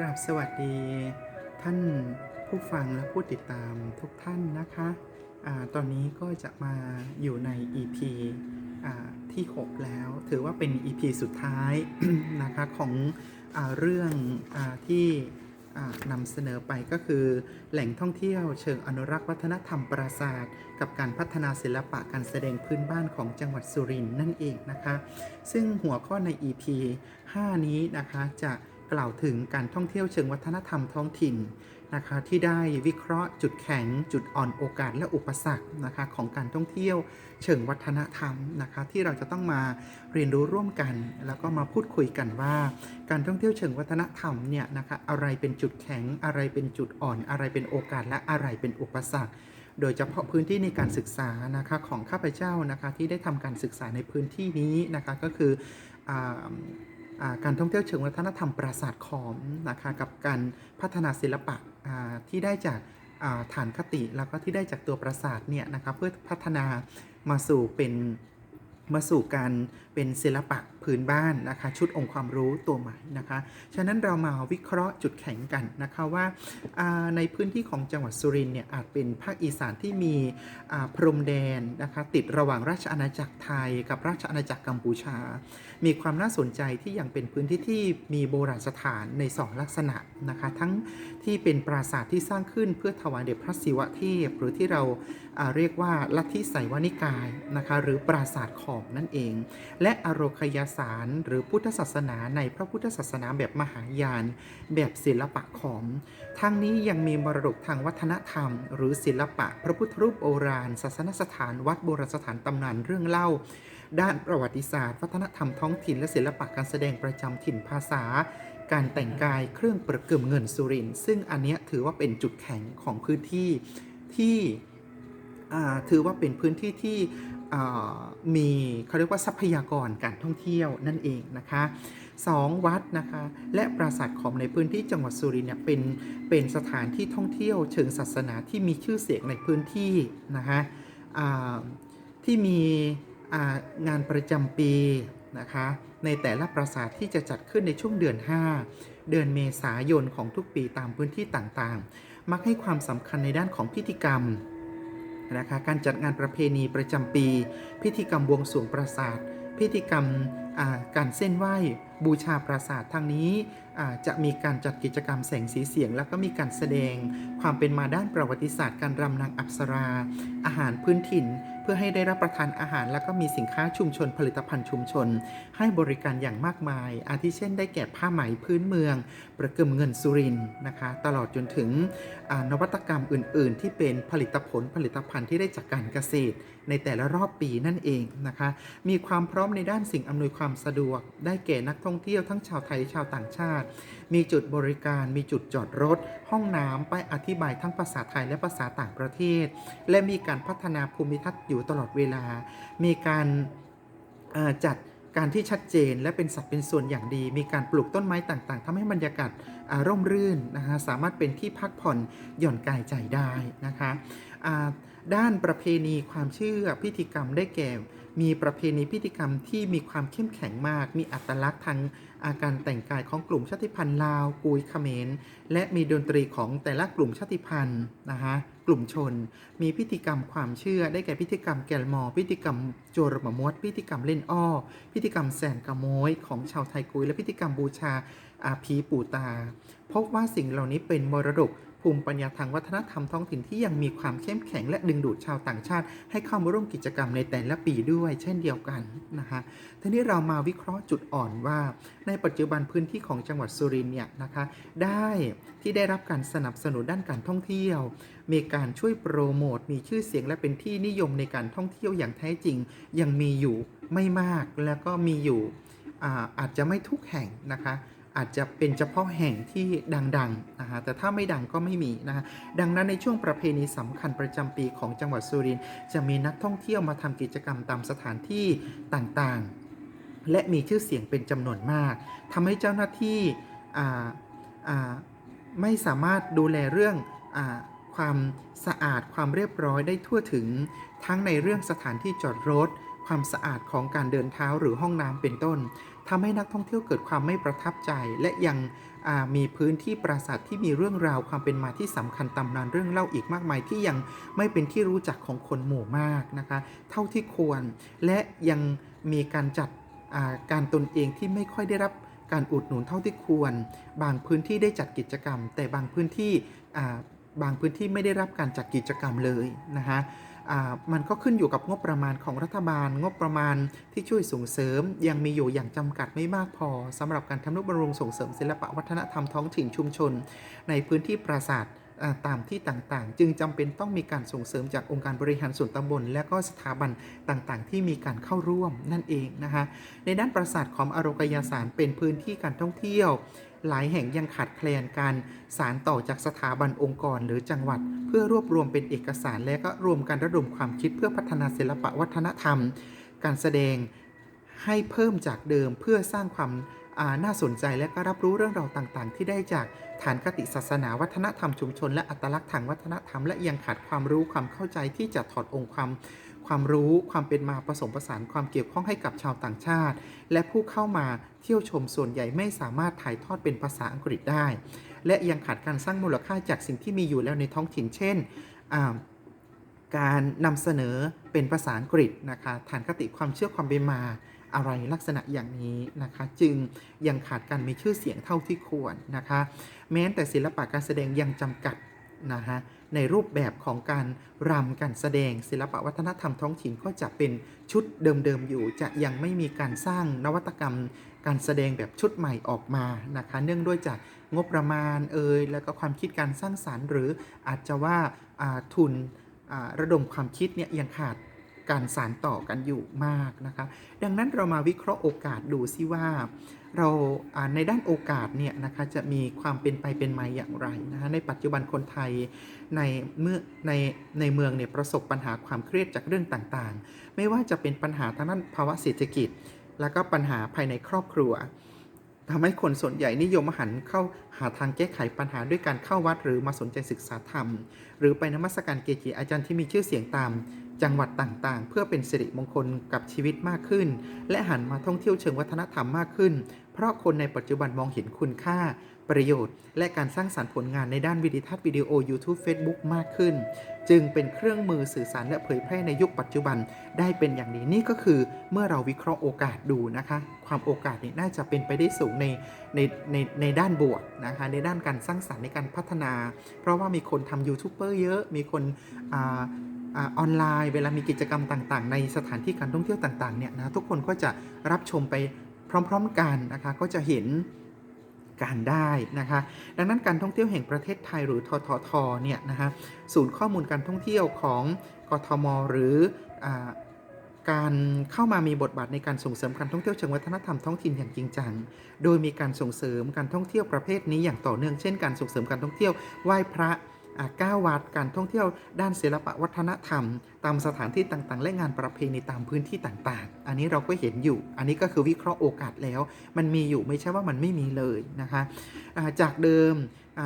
ราบสวัสดีท่านผู้ฟังและผู้ติดตามทุกท่านนะคะอาตอนนี้ก็จะมาอยู่ใน EP อ่าที่ 6 แล้ว ถือว่าเป็น EP สุดท้ายนะคะของอเรื่องอที่นำเสนอไปก็คือแหล่งท่องเที่ยวเชิงอนุรักษ์วัฒนธรรมปราสาทกับการพัฒนาศิลปะการแสดงพื้นบ้านของจังหวัดสุรินทร์นั่นเองนะคะ ซึ่งหัวข้อใน EP 5 นี้นะคะจะ กล่าวถึงการท่องเที่ยวเชิงวัฒนธรรมท้องถิ่นนะคะที่ได้วิเคราะห์จุดแข็ง จุดอ่อนโอกาสและอุปสรรคนะคะของการท่องเที่ยวเชิงวัฒนธรรมนะคะที่เราจะต้องมาเรียนรู้ร่วมกัน แล้วก็มาพูดคุยกันว่า การท่องเที่ยวเชิงวัฒนธรรมเนี่ยนะคะอะไรเป็นจุดแข็ง อะไรเป็นจุดอ่อน อะไรเป็นโอกาสและอะไรเป็นอุปสรรคโดยเฉพาะพื้นที่ในการศึกษานะคะของข้าพเจ้านะคะที่ได้ทำการศึกษาในพื้นที่นี้นะคะก็คือ การท่องเที่ยวเชิงวัฒนธรรมปราสาทขอมนะคะกับการพัฒนาศิลปะที่ได้จากฐานคติแล้วก็ที่ได้จากตัวปราสาทเนี่ยนะคะเพื่อพัฒนามาสู่เป็นมาสู่การ เป็นศิลปะพื้นบ้านนะคะ ชุดองค์ความรู้ตัวใหม่นะคะ ฉะนั้นเรามาวิเคราะห์จุดแข็งกันนะคะว่าในพื้นที่ของจังหวัดสุรินทร์เนี่ยอาจเป็นภาคอีสานที่มีพรมแดนนะคะติดระหว่างราชอาณาจักรไทย กับราชอาณาจักรกัมพูชา มีความน่าสนใจที่ยังเป็นพื้นที่ที่มีโบราณสถานในสองลักษณะนะคะ ทั้งที่เป็นปราสาทที่สร้างขึ้นเพื่อถวายเดชพระศิวะเทพหรือที่เราเรียกว่าลัทธิไสยวนิกายนะคะหรือปราสาทขอมนั่นเอง และและอโรคยาสาร หรือพุทธศาสนาในพระพุทธศาสนาแบบมหายาน แบบศิลปะขอม ทั้งนี้ยังมีมรดกทางวัฒนธรรม หรือศิลปะ พระพุทธรูปโบราณศาสนสถานวัดโบราณสถานตำนานเรื่องเล่า ด้านประวัติศาสตร์ วัฒนธรรมท้องถิ่นและศิลปะการแสดงประจำถิ่นภาษา การแต่งกายเครื่องประกึมเงินสุรินซึ่งอันเนี้ยถือว่าเป็นจุดแข็งของพื้นที่ที่ถือว่าเป็นพื้นที่ที่ มีเขาเรียกว่าทรัพยากรการท่องเที่ยวนั่นเองนะคะสองวัดนะคะและปราสาทขอมในพื้นที่จังหวัดสุรินทร์เนี่ยเป็นเป็นสถานที่ท่องเที่ยวเชิงศาสนาที่มีชื่อเสียงในพื้นที่นะคะที่มีงานประจำปีนะคะในแต่ละปราสาทที่จะจัดขึ้นในช่วงเดือน 5 เดือนเมษายนของทุกปีตามพื้นที่ต่างๆ มักให้ความสำคัญในด้านของพิธีกรรม นะคะการจัดงานประเพณีประจำปี พิธีกรรมบวงสรวงปราสาท พิธีกรรมการเส้นไหว้ บูชาปราสาททางนี้จะมีการจัดกิจกรรมแสงสีเสียง แล้วก็มีการแสดงความเป็นมาด้านประวัติศาสตร์การรำนางอัปสรา อาหารพื้นถิ่น เพื่อให้ได้รับประทานอาหาร แล้วก็มีสินค้าชุมชนผลิตภัณฑ์ชุมชน ให้บริการอย่างมากมาย อาทิเช่นได้แก่ผ้าไหมพื้นเมือง ประกึมเงินสุรินนะคะ ตลอดจนถึงนวัตกรรมอื่น ๆ ที่เป็นผลิตผลผลิตภัณฑ์ที่ได้จากการเกษตร ในแต่ละรอบปีนั่นเองนะคะ มีความพร้อมในด้านสิ่งอำนวยความสะดวก ได้แก่นักท่อง่องเที่ยวทั้งชาวไทยชาวต่างชาติ มีจุดบริการ มีจุดจอดรถ ห้องน้ำป้ายอธิบายทั้งภาษาไทยและภาษาต่างประเทศ และมีการพัฒนาภูมิทัศน์อยู่ตลอดเวลา มีการจัดการที่ชัดเจนและเป็นสัดเป็นส่วนอย่างดี มีการปลูกต้นไม้ต่างๆทำให้บรรยากาศร่มรื่นนะคะสามารถเป็นที่พักผ่อนหย่อนกายใจได้นะคะด้านประเพณีความเชื่อพิธีกรรมได้แก่ มีประเพณีพิธีกรรมที่มีความเข้มแข็งมาก มีอัตลักษณ์ทางอาการแต่งกายของกลุ่มชาติพันธุ์ลาวกุยเขมร และมีดนตรีของแต่ละกลุ่มชาติพันธุ์นะคะกลุ่มชน มีพิธีกรรมความเชื่อได้แก่พิธีกรรมแกลมอ พิธีกรรมโจรมมดพิธีกรรมเล่นอ้อ พิธีกรรมแสนกะโมยของชาวไทยกุย และพิธีกรรมบูชาอาผีปู่ตา พบว่าสิ่งเหล่านี้เป็นมรดก ภูมิปัญญาทางวัฒนธรรมท้องถิ่นที่ยังมีความเข้มแข็งและดึงดูดชาวต่างชาติ ให้เข้ามาร่วมกิจกรรมในแต่ละปีด้วย เช่นเดียวกันนะคะทีนี้เรามาวิเคราะห์จุดอ่อนว่า ในปัจจุบันพื้นที่ของจังหวัดสุรินทร์เนี่ยนะคะได้ที่ได้รับการสนับสนุนด้านการท่องเที่ยว มีการช่วยโปรโมทมีชื่อเสียงและเป็นที่นิยมในการท่องเที่ยวอย่างแท้จริง ยังมีอยู่ไม่มากแล้วก็มีอยู่อาอาจจะไม่ทุกแห่งนะคะ อาจจะเป็นเฉพาะแห่งที่ดังๆนะฮะแต่ถ้าไม่ดังก็ไม่มีนะฮะดังนั้นในช่วงประเพณีสำคัญประจำปีของจังหวัดสุรินทร์จะมีนักท่องเที่ยวมาทำกิจกรรมตามสถานที่ต่างๆ และมีชื่อเสียงเป็นจำนวนมากทำให้เจ้าหน้าที่ไม่สามารถดูแลเรื่องอความสะอาดความเรียบร้อยได้ทั่วถึงทั้งในเรื่องสถานที่จอดรถ ความสะอาดของการเดินเท้าหรือห้องน้ำเป็นต้น ทำให้นักท่องเที่ยวเกิดความไม่ประทับใจ และยังมีพื้นที่ปราสาทที่มีเรื่องราวความเป็นมาที่สำคัญตำนานเรื่องเล่าอีกมากมายที่ยังไม่เป็นที่รู้จักของคนหมู่มากนะคะ เท่าที่ควร และยังมีการจัดการตนเองที่ไม่ค่อยได้รับการอุดหนุนเท่าที่ควร บางพื้นที่ได้จัดกิจกรรม แต่บางพื้นที่บางพื้นที่ไม่ได้รับการจัดกิจกรรมเลยนะคะ มันก็ขึ้นอยู่กับงบประมาณของรัฐบาล งบประมาณที่ช่วยส่งเสริม ยังมีอยู่อย่างจำกัดไม่มากพอสำหรับการทำนุบำรุงส่งเสริมศิลปะวัฒนธรรมท้องถิ่นชุมชน ในพื้นที่ปราสาทตามที่ต่างๆ จึงจำเป็นต้องมีการส่งเสริมจากองค์การบริหารส่วนตำบล และก็สถาบันต่างๆ ที่มีการเข้าร่วมนั่นเองนะคะในด้านปราสาทของอารกยาสารเป็นพื้นที่การท่องเที่ยว หลายแห่งยังขาดแคลนการสารต่อจากสถาบันองค์กรหรือจังหวัด เพื่อรวบรวมเป็นเอกสารและก็รวมกันระดมความคิดเพื่อพัฒนาศิลปะวัฒนธรรม การแสดงให้เพิ่มจากเดิมเพื่อสร้างความาน่าสนใจและก็รับรู้เรื่องราวต่างๆ ที่ได้จากฐานคติศาสนาวัฒนธรรมชุมชน และอัตลักษณ์ทางวัฒนธรรมและยังขาดความรู้ความเข้าใจที่จะถอดองค์ความ ความรู้ความเป็นมาผสมผสานความเกี่ยวข้องให้กับชาวต่างชาติ และผู้เข้ามาเที่ยวชมส่วนใหญ่ไม่สามารถถ่ายทอดเป็นภาษาอังกฤษได้ และยังขาดการสร้างมูลค่าจากสิ่งที่มีอยู่แล้วในท้องถิ่น เช่นการนำเสนอเป็นภาษาอังกฤษนะคะฐานคติความเชื่อความเป็นมาอะไรลักษณะอย่างนี้นะคะ จึงยังขาดการมีชื่อเสียงเท่าที่ควรนะคะ แม้แต่ศิลปะการแสดงยังจำกัดนะฮะ ในรูปแบบของการรำการแสดงศิลปวัฒนธรรมท้องถิ่นก็จะเป็นชุดเดิมๆอยู่ จะยังไม่มีการสร้างนวัตกรรม การแสดงแบบชุดใหม่ออกมานะคะ เนื่องด้วยจากงบประมาณเอ่ยแล้วก็ความคิดการสร้างสารรค์ หรืออาจจะว่าอ่าทุนอ่าระดมความคิดเนี่ยยังขาด การสารต่อกันอยู่มากนะคะ ดังนั้นเรามาวิเคราะห์โอกาสดูซิว่า เราในด้านโอกาสเนี่ยนะคะจะมีความเป็นไปเป็นมาอย่างไรนะคะในปัจจุบันคนไทยในเมื่อในในเมืองเนี่ยประสบปัญหาความเครียดจากเรื่องต่างๆ ไม่ว่าจะเป็นปัญหาทางด้านภาวะเศรษฐกิจ แล้วก็ปัญหาภายในครอบครัวทำให้คนส่วนใหญ่นิยมหันเข้าหาทางแก้ไขปัญหาด้วยการเข้าวัดหรือมาสนใจศึกษาธรรม หรือไปนมัสการเกจิอาจารย์ที่มีชื่อเสียงตาม จังหวัดต่างๆ เพื่อเป็นสิริมงคลกับชีวิตมากขึ้น และหันมาท่องเที่ยวเชิงวัฒนธรรมมากขึ้น เพราะคนในปัจจุบันมองเห็นคุณค่า ประโยชน์ และการสร้างสารรค์ผลงานในด้านวิดีทัศน์วิดีโอ YouTube Facebook มากขึ้น จึงเป็นเครื่องมือสื่อสารและเผยแพร่ในยุคปัจจุบันได้เป็นอย่างนี้นี่ก็คือเมื่อเราวิเคราะห์โอกาสดูนะคะ ความโอกาสนี้น่าจะเป็นไปได้สูงในในในในด้านบวกนะคะในด้านการสร้างสารรค์ในการพัฒนา เพราะว่ามีคนทำยูทูบเบอร์เยอะมีคน ออนไลน์ เวลามีกิจกรรมต่างๆ ในสถานที่การท่องเที่ยวต่างๆเนี่ยนะทุกคนก็จะรับชมไปพร้อม ๆ กันนะคะก็จะเห็นการได้นะคะ ดังนั้นการท่องเที่ยวแห่งประเทศไทยหรือทททเนี่ยนะคะศูนย์ข้อมูลการท่องเที่ยวของกทม หรืออการเข้ามามีบทบาทในการส่งเสริมการท่องเที่ยวเชิงวัฒนธรรมท้องถิ่นอย่างจริงจัง โดยมีการส่งเสริมการท่องเที่ยวประเภทนี้อย่างต่อเนื่องเช่น การส่งเสริมการท่องเที่ยวไหว้พระ อ่าก้าววัดการท่องเที่ยวด้านศิลปวัฒนธรรม ตามสถานที่ต่างๆ และงานประเพณีตามพื้นที่ต่างๆ อันนี้เราก็เห็นอยู่ อันนี้ก็คือวิเคราะห์โอกาสแล้ว มันมีอยู่ไม่ใช่ว่ามันไม่มีเลยนะคะจากเดิม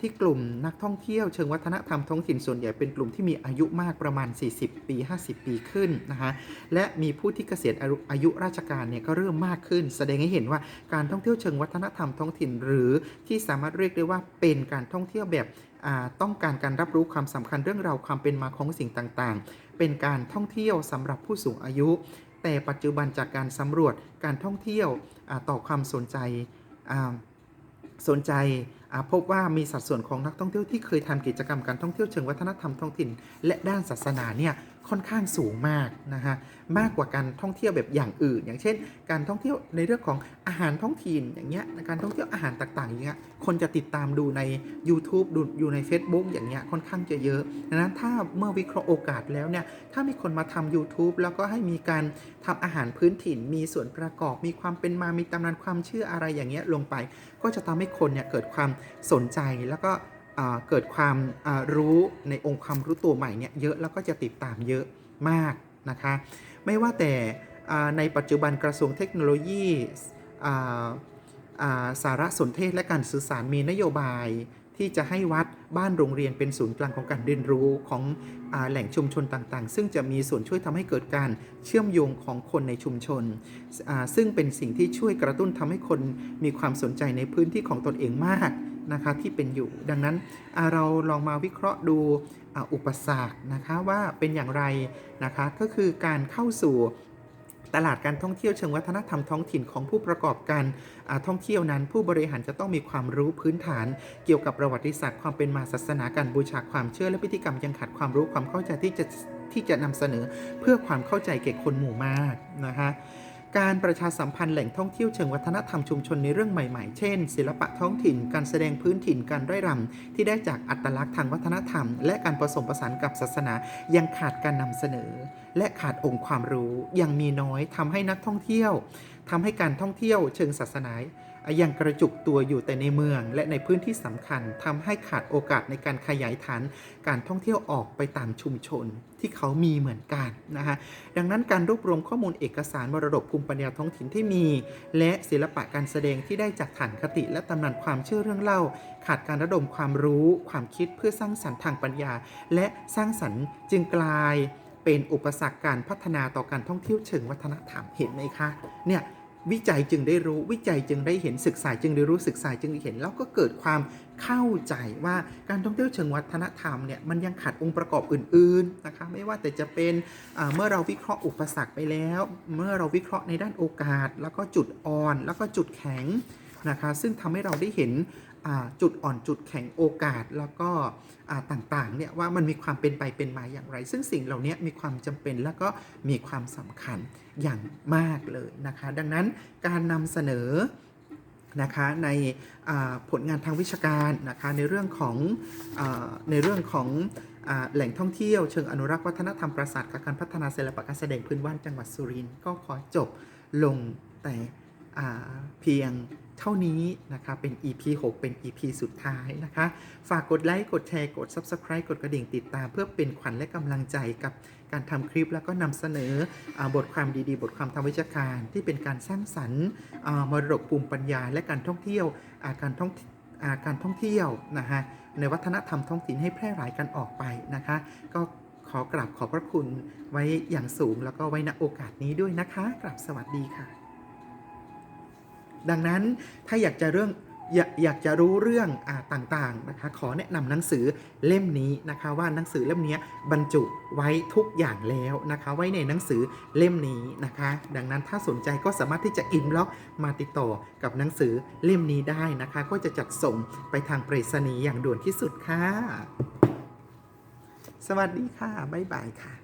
ที่กลุ่มนักท่องเที่ยวเชิงวัฒนธรรมท้องถิ่นส่วนใหญ่เป็นกลุ่มที่มีอายุมากประมาณ 40 ปี 50 ปีขึ้นนะคะและมีผู้ที่เกษียณอายุราชการเนี่ยก็เริ่มมากขึ้น แสดงให้เห็นว่าการท่องเที่ยวเชิงวัฒนธรรมท้องถิ่น หรือที่สามารถเรียกได้ว่าเป็นการท่องเที่ยวแบบ ต้องการการรับรู้ความสำคัญเรื่องราวความเป็นมาของสิ่งต่างๆ เป็นการท่องเที่ยวสำหรับผู้สูงอายุ แต่ปัจจุบันจากการสำรวจการท่องเที่ยวต่อความสนใจสนใจพบว่ามีสัดส่วนของนักท่องเที่ยวที่เคยทำกิจกรรมการท่องเที่ยวเชิงวัฒนธรรมท้องถิ่น และด้านศาสนาเนี่ย ค่อนข้างสูงมากนะฮะมากกว่าการท่องเที่ยวแบบอย่างอื่น อย่างเช่น การท่องเที่ยวในเรื่องของอาหารท้องถิ่นอย่างเงี้ยการท่องเที่ยวอาหารต่างๆอย่างเงี้ยคนจะติดตามดูใน YouTube ดูอยู่ใน Facebook อย่างเงี้ยค่อนข้างจะเยอะดังนั้นถ้าเมื่อวิเคราะห์โอกาสแล้วเนี่ยถ้ามีคนมาทำ YouTube แล้วก็ให้มีการทำอาหารพื้นถิ่น มีส่วนประกอบ มีความเป็นมามีตำนานความเชื่ออะไรอย่างเงี้ยลงไป ก็จะทำให้คนเนี่ยเกิดความสนใจแล้วก็ เกิดความรู้ในองค์ความรู้ตัวใหม่เนี่ยเยอะแล้วก็จะติดตามเยอะมากนะคะ ไม่ว่าแต่ในปัจจุบันกระทรวงเทคโนโลยีสารสนเทศและการสื่อสารมีนโยบายที่จะให้วัดบ้านโรงเรียนเป็นศูนย์กลางของการเรียนรู้ของอแหล่งชุมชนต่างๆ ซึ่งจะมีส่วนช่วยทำให้เกิดการเชื่อมโยงของคนในชุมชน ซึ่งเป็นสิ่งที่ช่วยกระตุ้นทำให้คนมีความสนใจในพื้นที่ของตนเองมาก นะคะที่เป็นอยู่ ดังนั้นเราลองมาวิเคราะห์ดูอุปสรรคนะคะว่าเป็นอย่างไรนะคะก็คือการเข้าสู่ตลาดการท่องเที่ยวเชิงวัฒนธรรมท้องถิ่นของผู้ประกอบการท่องเที่ยวนั้น ผู้บริหารจะต้องมีความรู้พื้นฐาน เกี่ยวกับประวัติศาสตร์ความเป็นมาศาสนาการบูชาความเชื่อและพิธีกรรมยังขาดความรู้ความเข้าใจที่จะที่จะนำเสนอเพื่อความเข้าใจแก่คนหมู่มากนะคะ การประชาสัมพันธ์แหล่งท่องเที่ยวเชิงวัฒนธรรมชุมชนในเรื่องใหม่ๆ เช่น ศิลปะท้องถิ่น การแสดงพื้นถิ่น การไร่รำที่ได้จากอัตลักษณ์ทางวัฒนธรรม และการผสมผสานกับศาสนา ยังขาดการนำเสนอ และขาดองค์ความรู้ยังมีน้อยทำให้นักท่องเที่ยวทำให้การท่องเที่ยวเชิงศาสนา ยังกระจุกตัวอยู่แต่ในเมือง และในพื้นที่สำคัญทำให้ขาดโอกาสในการขยายฐาน การท่องเที่ยวออกไปตามชุมชนที่เขามีเหมือนกันนะคะดังนั้นการรวบรวมข้อมูลเอกสารมรดกภูมิปัญญาท้องถิ่นที่มี และศิลปะการแสดงที่ได้จากฐานคติและตำนานความเชื่อเรื่องเล่า ขาดการระดมความรู้ความคิดเพื่อสร้างสรรค์ทางปัญญา และสร้างสรรค์จึงกลายเป็นอุปสรรคการพัฒนาต่อการท่องเที่ยวเชิงวัฒนธรรมเห็นไหมคะเนี่ย วิจัยจึงได้รู้วิจัยจึงได้เห็นศึกษาจึงได้รู้ศึกษาจึงได้เห็น แล้วก็เกิดความเข้าใจว่าการท่องเที่ยวเชิงวัฒนธรรมเนี่ยมันยังขาดองค์ประกอบอื่นๆนะคะไม่ว่าแต่จะเป็นเมื่อเราวิเคราะห์อุปสรรคไปแล้ว เมื่อเราวิเคราะห์ในด้านโอกาส แล้วก็จุดอ่อน แล้วก็จุดแข็งนะคะซึ่งทำให้เราได้เห็นจุดอ่อนจุดแข็งโอกาสแล้วก็ต่างๆเนี่ยว่ามันมีความเป็นไปเป็นมาอย่างไร ซึ่งสิ่งเหล่านี้มีความจำเป็นแล้วก็มีความสำคัญ อย่างมากเลยนะคะ ดังนั้นการนำเสนอนะคะในผลงานทางวิชาการนะคะในเรื่องของอในเรื่องของอแหล่งท่องเที่ยวเชิงอนุรักษ์วัฒนธรรมปราสาทกับการพัฒนาศิลปะการแสดงพื้นบ้านจังหวัดสุรินทร์ก็ขอจบลงแต่ เพียงเท่านี้นะคะเป็น EP 6 เป็น EP สุดท้ายนะคะ ฝากกดไลค์ กดแชร์ กด Subscribe กดกระดิ่งติดตาม เพื่อเป็นขวัญและกำลังใจกับการทำคลิปแล้วก็นำเสนออบทความดีๆ บทความทางวิชาการ ที่เป็นการสร้างสรรค์มรดกภูมิปัญญา และการท่องเที่ยวาการท่องอาการท่องเที่ยวนะฮะในวัฒนธรรมท้องถิ่นให้แพร่หลายกันออกไปนะคะ ก็ขอกราบขอบพระคุณไว้อย่างสูงแล้วก็ไว้ณโอกาสนี้ด้วยนะคะกราบสวัสดีค่ะ ดังนั้นถ้าอยากจะเรื่องอยากอยากจะรู้เรื่องอาต่างๆนะคะขอแนะนำหนังสือเล่มนี้นะคะว่าหนังสือเล่มนี้บรรจุไว้ทุกอย่างแล้วนะคะไว้ในหนังสือเล่มนี้นะคะ ดังนั้นถ้าสนใจก็สามารถที่จะอินบ็อกมาติดต่อกับหนังสือเล่มนี้ได้นะคะ ก็จะจัดส่งไปทางไปรษณีย์อย่างด่วนที่สุดค่ะ สวัสดีค่ะ บ๊ายบายค่ะ